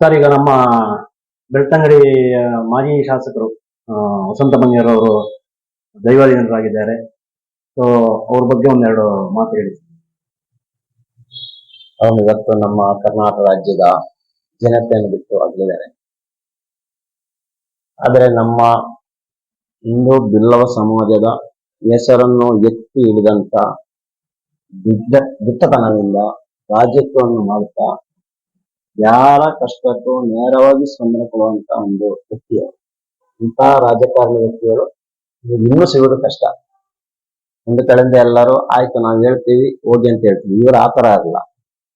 Sir, ಈಗ ನಮ್ಮ ಬೆಳ್ತಂಗಡಿ ಮಾಜಿ ಶಾಸಕರು ವಸಂತ ಅವರು ದೈವಾಧೀನರಾಗಿದ್ದಾರೆ. ಸೊ ಅವ್ರ ಬಗ್ಗೆ ಒಂದೆರಡು ಮಾತು ಹೇಳಿ. ಅವನು ಇವತ್ತು ನಮ್ಮ ಕರ್ನಾಟಕ ರಾಜ್ಯದ ಜನತೆಯನ್ನು ಬಿಟ್ಟು ಅಗಲಿದ್ದಾರೆ ಆದರೆ ನಮ್ಮ ಹಿಂದೂ ಬಿಲ್ಲವ ಸಮಾಜದ ಹೆಸರನ್ನು ಎತ್ತಿ ಹಿಡಿದಂತ ದುಡ್ಡ ದಿಟ್ಟತನದಿಂದ ರಾಜ್ಯತ್ವವನ್ನು ಮಾಡುತ್ತಾ ಯಾರ ಕಷ್ಟಕ್ಕೂ ನೇರವಾಗಿ ಸ್ಪಂದನೆ ಕೊಡುವಂತ ಒಂದು ವ್ಯಕ್ತಿ ಅವರು. ಇಂತಹ ರಾಜಕಾರಣಿ ವ್ಯಕ್ತಿಗಳು ಇನ್ನೂ ಸಿಗೋದು ಕಷ್ಟ. ಒಂದು ಕಡೆಯಿಂದ ಎಲ್ಲರೂ, ಆಯ್ತು, ನಾವು ಹೇಳ್ತೀವಿ, ಹೋಗಿ ಅಂತ ಹೇಳ್ತೀವಿ. ಇವರು ಆತರ ಅಲ್ಲ.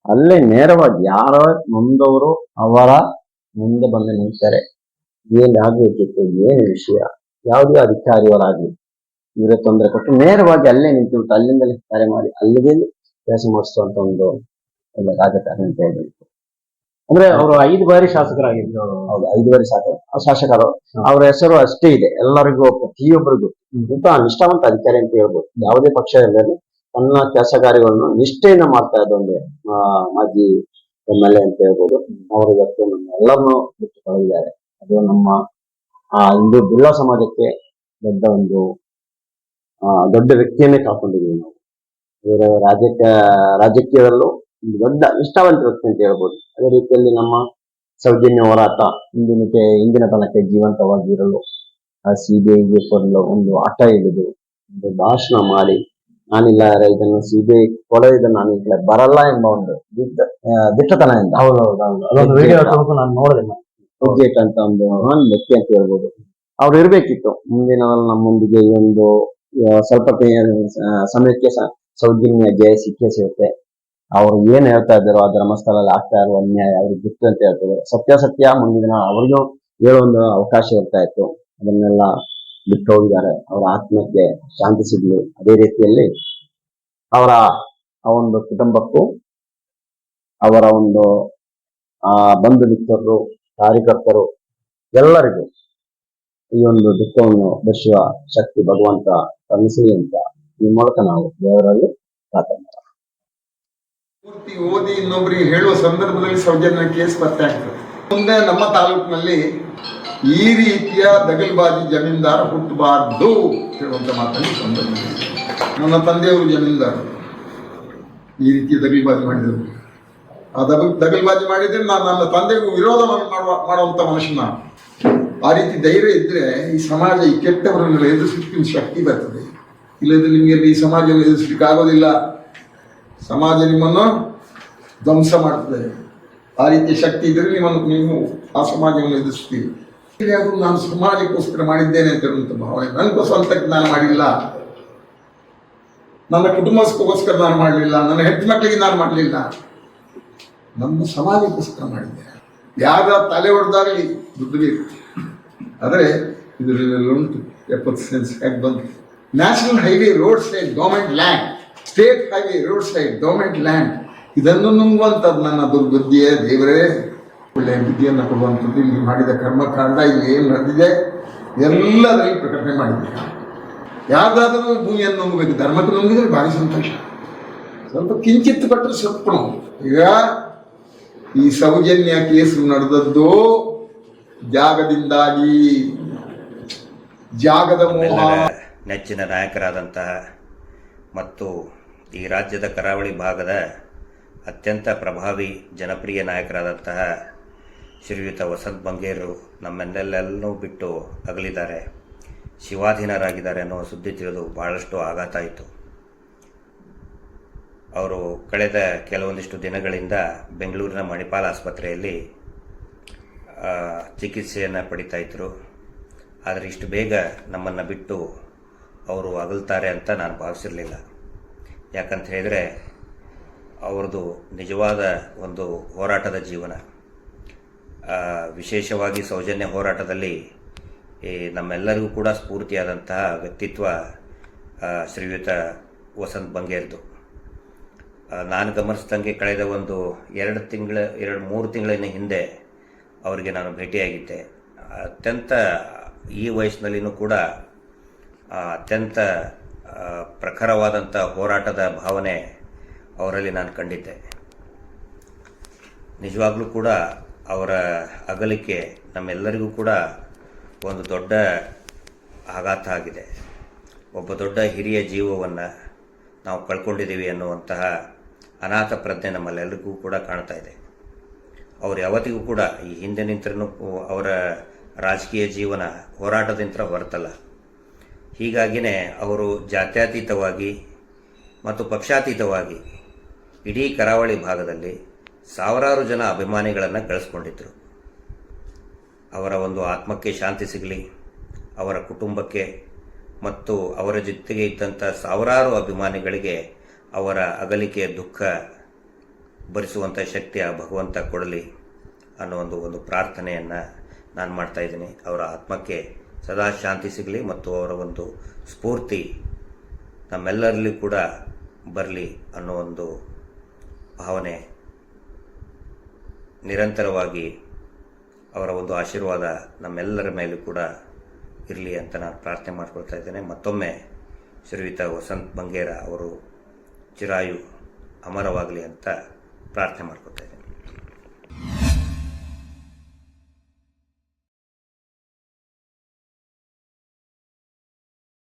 ಅಲ್ಲೇ ನೇರವಾಗಿ ಯಾರ ಮುಂದವರು ಅವರ ಮುಂದೆ ಬಂದು ನಿಂತಾರೆ, ಏನ್ ಆಗ್ಬೇಕಿತ್ತು, ಏನು ವಿಷಯ, ಯಾವುದೇ ಅಧಿಕಾರಿಯವರಾಗ್ಲಿ, ಇವರೇ ತೊಂದರೆ ಕೊಟ್ಟು ನೇರವಾಗಿ ಅಲ್ಲೇ ನಿಂತು ಅಲ್ಲಿಂದಲೇ ಕರೆ ಮಾಡಿ, ಅಲ್ಲಿಗೆ ಕೆಲಸ ಮಾಡಿಸುವಂತ ಒಂದು ರಾಜಕಾರಣಿ ಅಂತ ಹೇಳ್ಬೇಕು ಅಂದ್ರೆ ಅವರು ಐದು ಬಾರಿ ಶಾಸಕರಾಗಿದ್ರು. ಹೌದು ಐದು ಬಾರಿ ಶಾಸಕರು. ಅವರ ಹೆಸರು ಅಷ್ಟೇ ಇದೆ. ಎಲ್ಲರಿಗೂ ಪ್ರತಿಯೊಬ್ಬರಿಗೂ. ಇಂತ ನಿಷ್ಠಾವಂತ ಅಧಿಕಾರಿ ಅಂತ ಹೇಳ್ಬೋದು. ಯಾವುದೇ ಪಕ್ಷ ಇಲ್ಲದೆ ತನ್ನ ಕೆಲಸ ಕಾರ್ಯಗಳನ್ನು ನಿಷ್ಠೆಯಿಂದ ಮಾಡ್ತಾ ಇದ್ದ ಒಂದು ಮಾಜಿ ಎಂ ಎಲ್ ಎ ಅಂತ ಹೇಳ್ಬೋದು. ಅವರು ಇವತ್ತು ನಮ್ಮ ಎಲ್ಲರನ್ನೂ ಬಿಟ್ಟು ಕಳೆದಿದ್ದಾರೆ ಅದು ನಮ್ಮ ಆ ಹಿಂದೂ ಬಿರ್ಲಾ ಸಮಾಜಕ್ಕೆ ದೊಡ್ಡ ಒಂದು ದೊಡ್ಡ ವ್ಯಕ್ತಿಯನ್ನೇ ಕಳ್ಕೊಂಡಿದ್ದೀವಿ ನಾವು. ಇವರ ರಾಜಕೀಯ ರಾಜಕೀಯದಲ್ಲೂ ದೊಡ್ಡ ನಿಷ್ಠಾವಂತ ವ್ಯಕ್ತಿ ಅಂತ ಹೇಳ್ಬೋದು. ಅದೇ ರೀತಿಯಲ್ಲಿ ನಮ್ಮ ಸೌಜನ್ಯ ಹೋರಾಟ ಇಂದಿನಕ್ಕೆ ಇಂದಿನ ತನಕ ಜೀವಂತವಾಗಿರಲು ಆ ಸಿಬಿಐಗೆ ಕೊಡಲು ಒಂದು ಆಟ ಹಿಡಿದು ಒಂದು ಭಾಷಣ ಮಾಡಿ ನಾನಿಲ್ಲ ಇದನ್ನು ಸಿಬಿಐ ಕೊಡೋದು ನಾನು ಇಲ್ಲ ಬರಲ್ಲ ಎಂಬ ಒಂದು ದಿಟ್ಟ ದಿಟ್ಟತನ ದಿಟ್ಟತನದಿಂದ. ಹೌದು ಹೌದು. ಹೌದು ಅದೊಂದು ವಿಡಿಯೋ ತನಕ ನಾನು ನೋಡಿದೆ ಹೆಜ್ಜೆಟ್ ಅಂತ ಒಂದು ವ್ಯಕ್ತಿ ಅಂತ ಹೇಳ್ಬೋದು. ಅವ್ರು ಇರ್ಬೇಕಿತ್ತು. ಮುಂದಿನ ನಮ್ಮೊಂದಿಗೆ ಈ ಒಂದು ಸ್ವಲ್ಪ ಸಮಯಕ್ಕೆ ಸೌಜನ್ಯ ಜಯ ಸಿಕ್ಕೇ ಸಿಗುತ್ತೆ. ಅವ್ರು ಏನ್ ಹೇಳ್ತಾ ಇದ್ದಾರೋ, ಆ ಧರ್ಮಸ್ಥಳದಲ್ಲಿ ಆಗ್ತಾ ಇರೋ ಅನ್ಯಾಯ, ಅವ್ರಿಗೆ ಗೊತ್ತು ಅಂತ ಹೇಳ್ತಾರೆ. ಸತ್ಯ ಸತ್ಯ, ಮುಂದಿನ ದಿನ ಅವ್ರಿಗೂ ಹೇಳೋ ಒಂದು ಅವಕಾಶ ಇರ್ತಾ ಇತ್ತು. ಅದನ್ನೆಲ್ಲ ಬಿಟ್ಟು ಹೋಗಿದ್ದಾರೆ. ಅವರ ಆತ್ಮಕ್ಕೆ ಶಾಂತಿ ಸಿಗ್ಲಿ. ಅದೇ ರೀತಿಯಲ್ಲಿ ಅವರ ಆ ಒಂದು ಕುಟುಂಬಕ್ಕೂ ಅವರ ಒಂದು, ಆ ಬಂಧು ಮಿತ್ರರು ಕಾರ್ಯಕರ್ತರು ಎಲ್ಲರಿಗೂ ಈ ಒಂದು ದುಃಖವನ್ನು ಬೆಳೆಸುವ ಶಕ್ತಿ ಭಗವಂತ ಕಲಿಸಲಿ ಅಂತ ಈ ಮೂಲಕ ನಾವು ದೇವರಲ್ಲಿ ಪ್ರಾರ್ಥನೆ. ಪೂರ್ತಿ ಓದಿ ಇನ್ನೊಬ್ರಿಗೆ ಹೇಳುವ ಸಂದರ್ಭದಲ್ಲಿ ಸೌಜನ್ಯ ಕೇಸ್ ಪತ್ತೆ ಆಗ್ತದೆ. ಮುಂದೆ ನಮ್ಮ ತಾಲೂಕಿನಲ್ಲಿ ಈ ರೀತಿಯ ದಗಲ್ಬಾಜಿ ಜಮೀನ್ದಾರ ಹುಟ್ಟಬಾರ್ದು ಹೇಳುವಂತ ಮಾತನ್ನು ಸಂದರ್ಭ ನನ್ನ ತಂದೆಯವರು ಜಮೀನ್ದಾರರು. ಈ ರೀತಿಯ ದಗಲ್ಬಾಜಿ ಮಾಡಿದರು. ಆ ದಗ, ದಗಲ್ಬಾಜಿ ಮಾಡಿದ್ರೆ ನಾನು ನನ್ನ ತಂದೆಗೂ ವಿರೋಧ ಮಾಡುವ, ಮಾಡುವಂತ ಮನುಷ್ಯನ ಆ ರೀತಿ ಧೈರ್ಯ ಇದ್ರೆ ಈ ಸಮಾಜ ಈ ಕೆಟ್ಟವರನ್ನು ಎದುರಿಸಲಿಕ್ಕೆ ಶಕ್ತಿ ಬರ್ತದೆ. ಇಲ್ಲದ್ರೆ ನಿಮಗೆ ಈ ಸಮಾಜವನ್ನು ಎದುರಿಸಲಿಕ್ಕೆ ಆಗೋದಿಲ್ಲ. ಸಮಾಜ ನಿಮ್ಮನ್ನು ಧ್ವಂಸ ಮಾಡ್ತದೆ. ಆ ರೀತಿಯ ಶಕ್ತಿ ಇದ್ರೆ ನಿಮ್ಮನ್ನು ನೀವು ಆ ಸಮಾಜವನ್ನು ಎದುರಿಸ್ತೀವಿ ನಾನು ಸಮಾಜಕ್ಕೋಸ್ಕರ ಮಾಡಿದ್ದೇನೆ ಅಂತ ಹೇಳುವಂಥ ಭಾವನೆ. ನನಗೂ ಸ್ವಂತಕ್ಕೆ ನಾನು ಮಾಡಿಲ್ಲ. ನನ್ನ ಕುಟುಂಬಕ್ಕೋಸ್ಕರ ನಾನು ಮಾಡಲಿಲ್ಲ. ನನ್ನ ಹೆಣ್ಣು ಮಕ್ಕಳಿಗೆ ನಾನು ಮಾಡಲಿಲ್ಲ. ನಮ್ಮ ಸಮಾಜಕ್ಕೋಸ್ಕರ ಮಾಡಿದ್ದೆ. ಯಾರ ತಲೆ ಹೊಡೆದಾಗಲಿ ದುಡ್ಡು ಬೇಕು. ಆದರೆ ಇದರಲ್ಲೆಲ್ಲ ಉಂಟು. ಎಪ್ಪತ್ತು ಸೆನ್ಸ್ ಹೇಗೆ ಬಂತು? National highway road side government land state highway road side government land ಇದನ್ನು ನುಂಗುವಂಥದ್ದು ನನ್ನ ದುರ್ಬುದ್ಧಿಯೇ ದೇವರೇ. ಒಳ್ಳೆಯ ಬುದ್ಧಿಯನ್ನು ಕೊಡುವಂಥದ್ದು ಇಲ್ಲಿ ಮಾಡಿದ ಕರ್ಮಕಾಂಡ ಇಲ್ಲಿ ಏನು ನಡೆದಿದೆ? ಎಲ್ಲದರಲ್ಲಿ ಪ್ರಕಟಣೆ ಮಾಡಿದೆ. ಯಾರಾದರೂ ಭೂಮಿಯನ್ನು ನುಂಗಬೇಕು ಧರ್ಮಕ್ಕೆ ನುಂಗಿದ್ರೆ ಭಾರಿ ಸಂತೋಷ. ಸ್ವಲ್ಪ ಕಿಂಚಿತ್ ಪಟ್ಟರೆ ಸ್ವಲ್ಪ ಈಗ ಈ ಸೌಜನ್ಯ ಕೇಸು ನಡೆದದ್ದು ಜಾಗದಿಂದಾಗಿ. ಜಾಗದ ಮೂಲ ನೆಚ್ಚಿನ ನಾಯಕರಾದಂತಹ ಮತ್ತು ಈ ರಾಜ್ಯದ ಕರಾವಳಿ ಭಾಗದ ಅತ್ಯಂತ ಪ್ರಭಾವಿ ಜನಪ್ರಿಯ ನಾಯಕರಾದಂತಹ ಶ್ರೀಯುತ ವಸಂತ್ ಬಂಗೇರು ನಮ್ಮನ್ನೆಲ್ಲೆಲ್ಲೂ ಬಿಟ್ಟು ಅಗಲಿದ್ದಾರೆ. ಶಿವಾಧೀನರಾಗಿದ್ದಾರೆ ಅನ್ನೋ ಸುದ್ದಿ ತಿಳಿದು ಬಹಳಷ್ಟು ಆಘಾತ ಆಯಿತು. ಅವರು ಕಳೆದ ಕೆಲವೊಂದಿಷ್ಟು ದಿನಗಳಿಂದ ಬೆಂಗಳೂರಿನ ಮಣಿಪಾಲ ಆಸ್ಪತ್ರೆಯಲ್ಲಿ ಚಿಕಿತ್ಸೆಯನ್ನು ಪಡಿತಾ ಇದ್ದರು ಆದರೆ ಇಷ್ಟು ಬೇಗ ನಮ್ಮನ್ನು ಬಿಟ್ಟು ಅವರು ಅಗಲ್ತಾರೆ ಅಂತ ನಾನು ಭಾವಿಸಿರಲಿಲ್ಲ. ಯಾಕಂತ ಹೇಳಿದರೆ ಅವ್ರದ್ದು ನಿಜವಾದ ಒಂದು ಹೋರಾಟದ ಜೀವನ. ವಿಶೇಷವಾಗಿ ಸೌಜನ್ಯ ಹೋರಾಟದಲ್ಲಿ ಈ ನಮ್ಮೆಲ್ಲರಿಗೂ ಕೂಡ ಸ್ಫೂರ್ತಿಯಾದಂತಹ ವ್ಯಕ್ತಿತ್ವ ಶ್ರೀಯುತ ವಸಂತ್ ಬಂಗೇರ್ದು. ನಾನು ಗಮನಿಸಿದಂಗೆ ಕಳೆದ ಒಂದು ಎರಡು ತಿಂಗಳ, ಎರಡು ಮೂರು ತಿಂಗಳಿನ ಹಿಂದೆ ಅವರಿಗೆ ನಾನು ಭೇಟಿಯಾಗಿದ್ದೆ. ಅತ್ಯಂತ ಈ ವಯಸ್ಸಿನಲ್ಲಿನೂ ಕೂಡ ಅತ್ಯಂತ ಪ್ರಖರವಾದಂಥ ಹೋರಾಟದ ಭಾವನೆ ಅವರಲ್ಲಿ ನಾನು ಕಂಡಿದ್ದೆ. ನಿಜವಾಗ್ಲೂ ಕೂಡ ಅವರ ಅಗಲಿಕೆ ನಮ್ಮೆಲ್ಲರಿಗೂ ಕೂಡ ಒಂದು ದೊಡ್ಡ ಆಘಾತ ಆಗಿದೆ. ಒಬ್ಬ ದೊಡ್ಡ ಹಿರಿಯ ಜೀವವನ್ನು ನಾವು ಕಳ್ಕೊಂಡಿದ್ದೀವಿ ಅನ್ನುವಂತಹ ಅನಾಥ ಪ್ರಜ್ಞೆ ನಮ್ಮಲ್ಲೆಲ್ಲರಿಗೂ ಕೂಡ ಕಾಣ್ತಾ ಇದೆ. ಅವ್ರು ಯಾವತ್ತಿಗೂ ಕೂಡ ಈ ಹಿಂದೆ ನಿಂತರೂ ಅವರ ರಾಜಕೀಯ ಜೀವನ ಹೋರಾಟದಿಂದ ಹೊರತಲ್ಲ. ಹೀಗಾಗಿಯೇ ಅವರು ಜಾತ್ಯತೀತವಾಗಿ ಮತ್ತು ಪಕ್ಷಾತೀತವಾಗಿ ಇಡೀ ಕರಾವಳಿ ಭಾಗದಲ್ಲಿ ಸಾವಿರಾರು ಜನ ಅಭಿಮಾನಿಗಳನ್ನು ಗಳಿಸ್ಕೊಂಡಿದ್ದರು ಅವರ ಒಂದು ಆತ್ಮಕ್ಕೆ ಶಾಂತಿ ಸಿಗಲಿ, ಅವರ ಕುಟುಂಬಕ್ಕೆ ಮತ್ತು ಅವರ ಜೊತೆಗೆ ಇದ್ದಂಥ ಸಾವಿರಾರು ಅಭಿಮಾನಿಗಳಿಗೆ ಅವರ ಅಗಲಿಕೆಯ ದುಃಖ ಭರಿಸುವಂಥ ಶಕ್ತಿ ಆ ಭಗವಂತ ಕೊಡಲಿ ಅನ್ನೋ ಒಂದು ಒಂದು ಪ್ರಾರ್ಥನೆಯನ್ನು ನಾನು ಮಾಡ್ತಾ ಇದ್ದೀನಿ. ಅವರ ಆತ್ಮಕ್ಕೆ ಸದಾ ಶಾಂತಿ ಸಿಗಲಿ ಮತ್ತು ಅವರ ಒಂದು ಸ್ಫೂರ್ತಿ ನಮ್ಮೆಲ್ಲರಲ್ಲಿ ಕೂಡ ಬರಲಿ ಅನ್ನೋ ಒಂದು ಭಾವನೆ ನಿರಂತರವಾಗಿ ಅವರ ಒಂದು ಆಶೀರ್ವಾದ ನಮ್ಮೆಲ್ಲರ ಮೇಲೂ ಕೂಡ ಇರಲಿ ಅಂತ ನಾನು ಪ್ರಾರ್ಥನೆ ಮಾಡ್ಕೊಳ್ತಾ ಇದ್ದೇನೆ. ಮತ್ತೊಮ್ಮೆ ಶ್ರೀಯುತ ವಸಂತ್ ಬಂಗೇರ ಅವರು ಚಿರಾಯು ಅಮರವಾಗಲಿ ಅಂತ ಪ್ರಾರ್ಥನೆ ಮಾಡ್ಕೊತಾ ಇದ್ದೇನೆ.